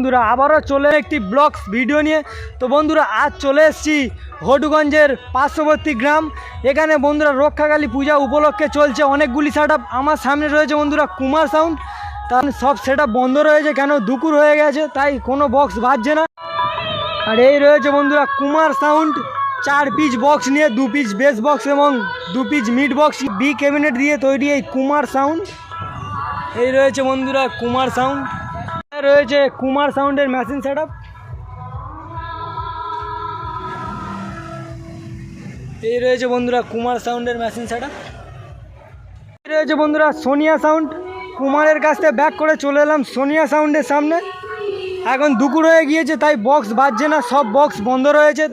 বন্ধুরা, আবারও চলে একটি ব্লগস ভিডিও নিয়ে। তো বন্ধুরা, আজ চলে এসেছি হটুগঞ্জের পার্শ্ববর্তী গ্রাম। এখানে বন্ধুরা, রক্ষাকালী পূজা উপলক্ষে চলছে অনেকগুলি সেট আমার সামনে রয়েছে বন্ধুরা, কুমার সাউন্ড তার সব সেট বন্ধ রয়েছে, কেন দুপুর হয়ে গেছে, তাই কোনো বক্স বাজছে না। আর এই রয়েছে বন্ধুরা, কুমার সাউন্ড চার পিস বক্স নিয়ে, দু পিস বেস বক্স এবং দু piece mid box B cabinet দিয়ে তৈরি এই কুমার সাউন্ড এই রয়েছে বন্ধুরা, কুমার সাউন্ড রয়েছে কুমার সাউন্ডের মেশিন সেট এই রয়েছে বন্ধুরা কুমার সাউন্ডের মেশিন সেট এই রয়েছে বন্ধুরা সোনিয়া সাউন্ড। কুমারের কাছ থেকে ব্যাক করে চলে এলাম সোনিয়া সাউন্ডের সামনে। এখন দুপুর হয়ে গিয়েছে, তাই বক্স বাজছে না, সব বক্স বন্ধ রয়েছে।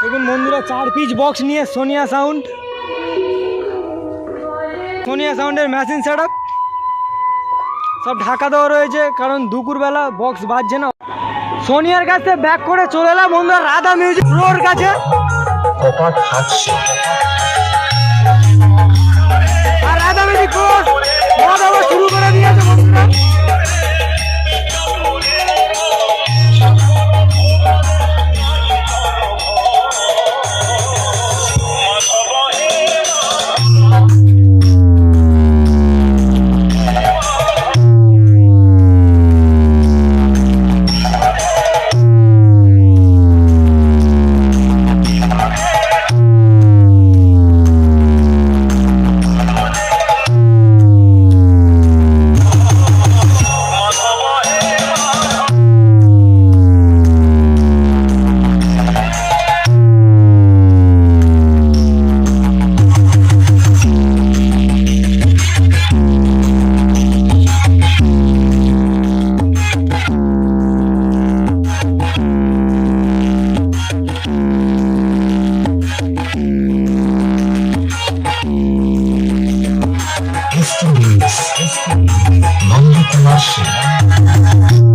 দেখুন বন্ধুরা, চার পিস বক্স নিয়ে সোনিয়া সাউন্ড। সোনিয়া সাউন্ডের মেশিন সেট সব ঢাকা দেওয়া রয়েছে কারণ দুপুরবেলা বক্স বাজছে না। সোনিয়ার কাছে ব্যাক করে চলে এলাম বন্ধুরা রাধা মিউজিক ফ্লোর কাছে। আর রাধা মিউজিক শুরু করে দিয়েছে বন্ধুরা। Studios Nandakumar Sen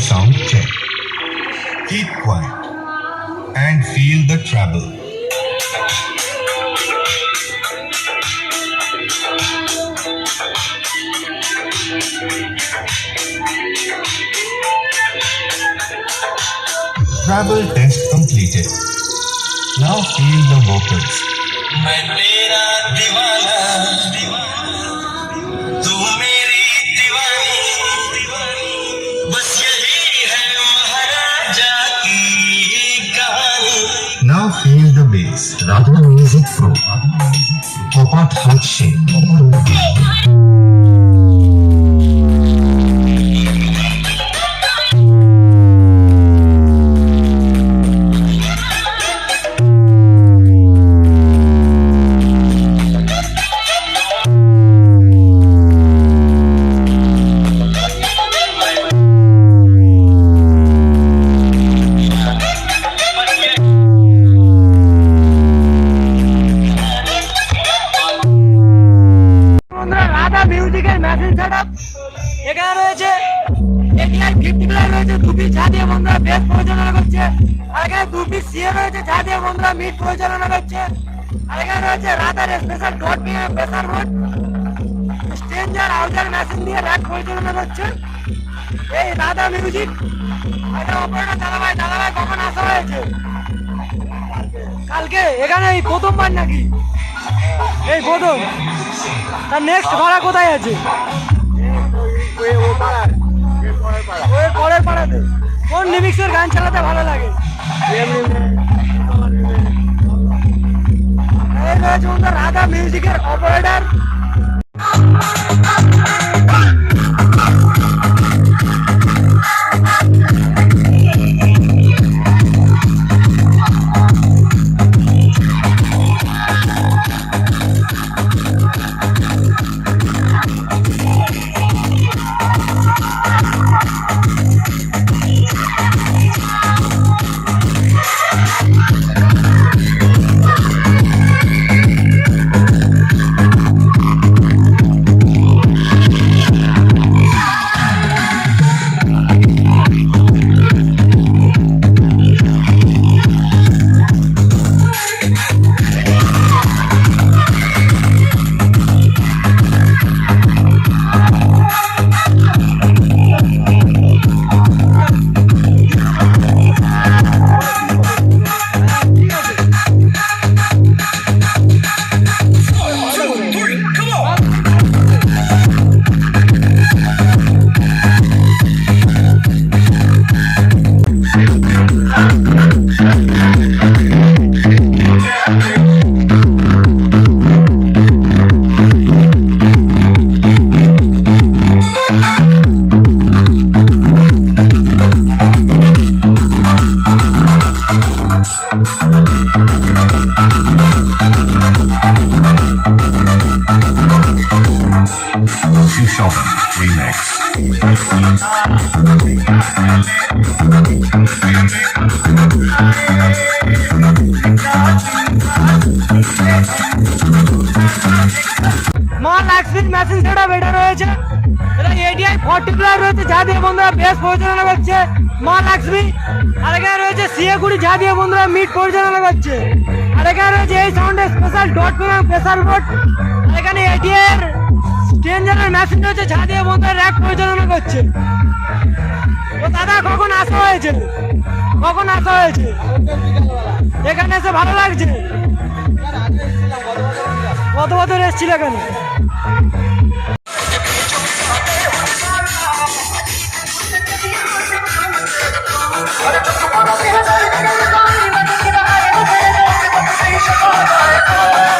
sound check. Keep quiet and feel the treble. Treble test completed. Now feel the vocals. Now feel the bass. Radha Music Pro. Popat Hot বন্ধুরা মিউজিকের মেশিন সেট এখানে রয়েছে ATI fifty plus রয়েছে দু piece যা বন্ধুরা base পরিচালনা করছে। আর এখানে দু পিস সিএ রয়েছে যা দিয়ে বন্ধুরা মিট পরিচালনা করছে। আর এখানে রয়েছে রাধার স্পেশাল ডট নিয়ে প্রেসার মোড স্ট্রেঞ্জার আউজার মেশিন দিয়ে র্যাক পরিচালনা করছে। এই রাধা মিউজিক এটা অপারেটর দাদাভাই দাদাভাই কখন আসা হয়েছে? কালকে এখানে এই প্রথমবার নাকি? এই প্রথম। তার নেক্সট ভাড়া কোথায় আছে? ওই পাড়াতে। কোন লিমিক্সের গান চালাতে ভালো লাগে? রাধা মিউজিকের অপারেটর মা লাক্সমির মেশিন সেটা বেটার রয়েছে এটা এডিআই ফর্টি প্লার রয়েছে, যা দিয়ে বন্ধুরা বেশ পরিচালনা করছে। মা লাক্সমি আর এখানে রয়েছে সিএ কুড়ি, যা দিয়ে বন্ধুরা মিট পরিচালনা করছে। আর এখানে রয়েছে এই সাউন্ডের special dot com special board আর এখানে এডিআই এর স্ট্রেঞ্জারের মেশিন রয়েছে, যা দিয়ে বন্ধুরা র্যাক পরিচালনা করছে। দাদা, কখন আসা হয়েছে? কখন আসা হয়েছে? এখানে এসে ভালো লাগছে? কত বছর এসেছিল এখানে? Two